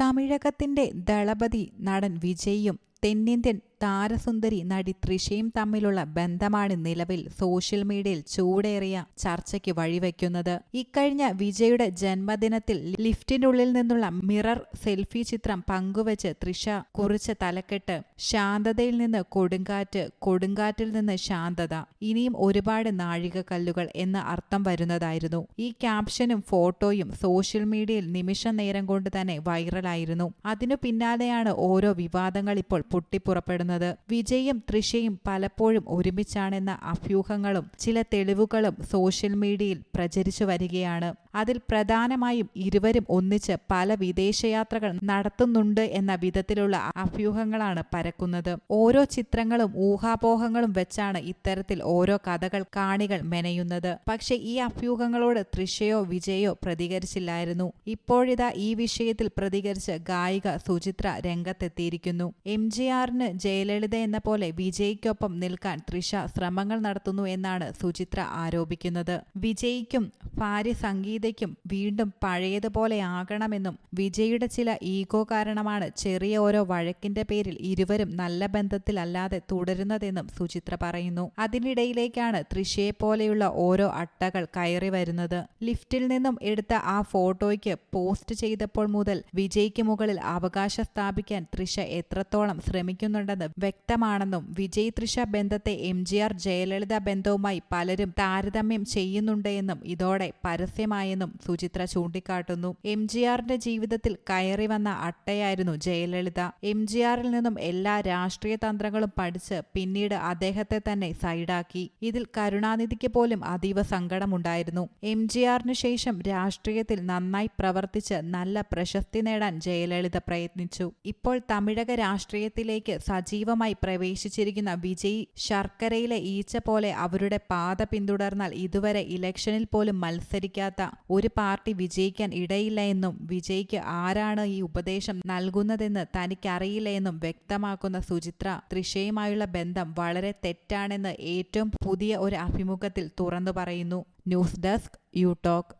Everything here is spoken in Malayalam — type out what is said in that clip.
തമിഴകത്തിന്റെ ദളപതി നടൻ വിജയും തെന്നിന്ത്യൻ താരസുന്ദരി നടി ത്രിഷയും തമ്മിലുള്ള ബന്ധമാണ് നിലവിൽ സോഷ്യൽ മീഡിയയിൽ ചൂടേറിയ ചർച്ചയ്ക്ക് വഴിവെക്കുന്നത്. ഇക്കഴിഞ്ഞ വിജയുടെ ജന്മദിനത്തിൽ ലിഫ്റ്റിനുള്ളിൽ നിന്നുള്ള മിറർ സെൽഫി ചിത്രം പങ്കുവച്ച് തൃഷ കുറിച്ച തലക്കെട്ട്. ശാന്തതയിൽ നിന്ന് കൊടുങ്കാറ്റ് കൊടുങ്കാറ്റിൽ നിന്ന് ശാന്തത. ഇനിയും ഒരുപാട് നാഴികക്കല്ലുകൾ എന്ന അർത്ഥം വരുന്നതായിരുന്നു. ഈ ക്യാപ്ഷനും ഫോട്ടോയും സോഷ്യൽ മീഡിയയിൽ നിമിഷ നേരം കൊണ്ട് തന്നെ വൈറലായിരുന്നു. അതിനു പിന്നാലെയാണ് ഓരോ വിവാദങ്ങൾ ഇപ്പോൾ പൊട്ടിപ്പുറപ്പെടുന്നത്. വിജയും തൃശയും പലപ്പോഴും ഒരുമിച്ചാണെന്ന അഭ്യൂഹങ്ങളും ചില തെളിവുകളും സോഷ്യൽ മീഡിയയിൽ പ്രചരിച്ചു വരികയാണ്. അതിൽ പ്രധാനമായും ഇരുവരും ഒന്നിച്ച് പല വിദേശയാത്രകൾ നടത്തുന്നുണ്ട് എന്ന വിധത്തിലുള്ള അഭ്യൂഹങ്ങളാണ് പരക്കുന്നത്. ഓരോ ചിത്രങ്ങളും ഊഹാപോഹങ്ങളും വെച്ചാണ് ഇത്തരത്തിൽ ഓരോ കഥകൾ കാണികൾ മെനയുന്നത്. പക്ഷെ ഈ അഭ്യൂഹങ്ങളോട് തൃശയോ വിജയോ പ്രതികരിച്ചില്ലായിരുന്നു. ഇപ്പോഴിതാ ഈ വിഷയത്തിൽ പ്രതികരിച്ച് ഗായിക സുചിത്ര രംഗത്തെത്തിയിരിക്കുന്നു. എം ജി ആറിന് ജയലളിത എന്ന പോലെ വിജയ്ക്കൊപ്പം നിൽക്കാൻ തൃഷ ശ്രമങ്ങൾ നടത്തുന്നു എന്നാണ് സുചിത്ര ആരോപിക്കുന്നത്. വിജയ്ക്കും ഭാര്യ സംഗീതയ്ക്കും വീണ്ടും പഴയതുപോലെ ആകണമെന്നും വിജയുടെ ചില ഈഗോ കാരണമാണ് ചെറിയ ഓരോ വഴക്കിന്റെ പേരിൽ ഇരുവരും നല്ല ബന്ധത്തിലല്ലാതെ തുടരുന്നതെന്നും സുചിത്ര പറയുന്നു. അതിനിടയിലേക്കാണ് തൃശയെ പോലെയുള്ള ഓരോ അട്ടകൾ കയറി വരുന്നത്. ലിഫ്റ്റിൽ നിന്നും എടുത്ത ആ ഫോട്ടോയ്ക്ക് പോസ്റ്റ് ചെയ്തപ്പോൾ മുതൽ വിജയ്ക്ക് മുകളിൽ അവകാശം സ്ഥാപിക്കാൻ തൃശ എത്രത്തോളം ശ്രമിക്കുന്നുണ്ടെന്ന് വ്യക്തമാണെന്നും വിജയ് തൃഷ ബന്ധത്തെ എം ജി ആർ ജയലളിത ബന്ധവുമായി പലരും താരതമ്യം ചെയ്യുന്നുണ്ട് എന്നും ഇതോടെ പരസ്യമായെന്നും സുചിത്ര ചൂണ്ടിക്കാട്ടുന്നു. എം ജി ആറിന്റെ ജീവിതത്തിൽ കയറി വന്ന അട്ടയായിരുന്നു ജയലളിത. എം ജി ആറിൽ നിന്നും എല്ലാ രാഷ്ട്രീയ തന്ത്രങ്ങളും പഠിച്ച് പിന്നീട് അദ്ദേഹത്തെ തന്നെ സൈഡാക്കി. ഇതിൽ കരുണാനിധിക്ക് പോലും അതീവ സങ്കടമുണ്ടായിരുന്നു. എം ജി ആറിന് ശേഷം രാഷ്ട്രീയത്തിൽ നന്നായി പ്രവർത്തിച്ച് നല്ല പ്രശസ്തി നേടാൻ ജയലളിത പ്രയത്നിച്ചു. ഇപ്പോൾ തമിഴക രാഷ്ട്രീയത്തിലേക്ക് സജീവമായി പ്രവേശിച്ചിരിക്കുന്ന വിജയ് ശർക്കരയിലെ ഈച്ച പോലെ അവരുടെ പാത പിന്തുടർന്നാൽ ഇതുവരെ ഇലക്ഷനിൽ പോലും മത്സരിക്കാത്ത ഒരു പാർട്ടി വിജയിക്കാൻ ഇടയില്ല എന്നും വിജയ്ക്ക് ആരാണ് ഈ ഉപദേശം നൽകുന്നതെന്ന് തനിക്കറിയില്ല എന്നും വ്യക്തമാക്കുന്ന സുചിത്ര ത്രിഷയുമായുള്ള ബന്ധം വളരെ തെറ്റാണെന്ന് ഏറ്റവും പുതിയ ഒരു അഭിമുഖത്തിൽ തുറന്നു പറയുന്നു. News desk you talk